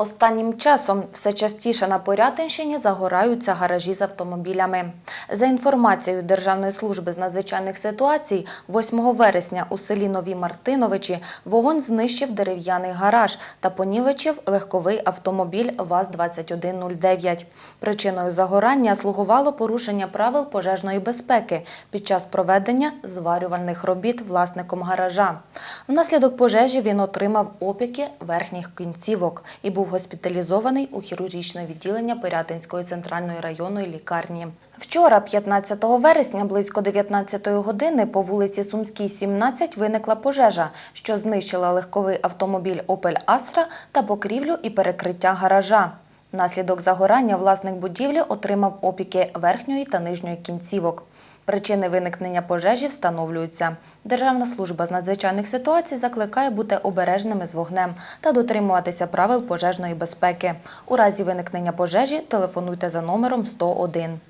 Останнім часом все частіше на Порятинщині загораються гаражі з автомобілями. За інформацією Державної служби з надзвичайних ситуацій, 8 вересня у селі Нові Мартиновичі вогонь знищив дерев'яний гараж та понівечив легковий автомобіль ВАЗ-2109. Причиною загорання слугувало порушення правил пожежної безпеки під час проведення зварювальних робіт власником гаража. Внаслідок пожежі він отримав опіки верхніх кінцівок і був госпіталізований у хірургічне відділення Пирятинської центральної районної лікарні. Вчора, 15 вересня, близько 19 години, по вулиці Сумській, 17, виникла пожежа, що знищила легковий автомобіль Opel Astra та покрівлю і перекриття гаража. Внаслідок загорання власник будівлі отримав опіки верхньої та нижньої кінцівок. Причини виникнення пожежі встановлюються. Державна служба з надзвичайних ситуацій закликає бути обережними з вогнем та дотримуватися правил пожежної безпеки. У разі виникнення пожежі телефонуйте за номером 101.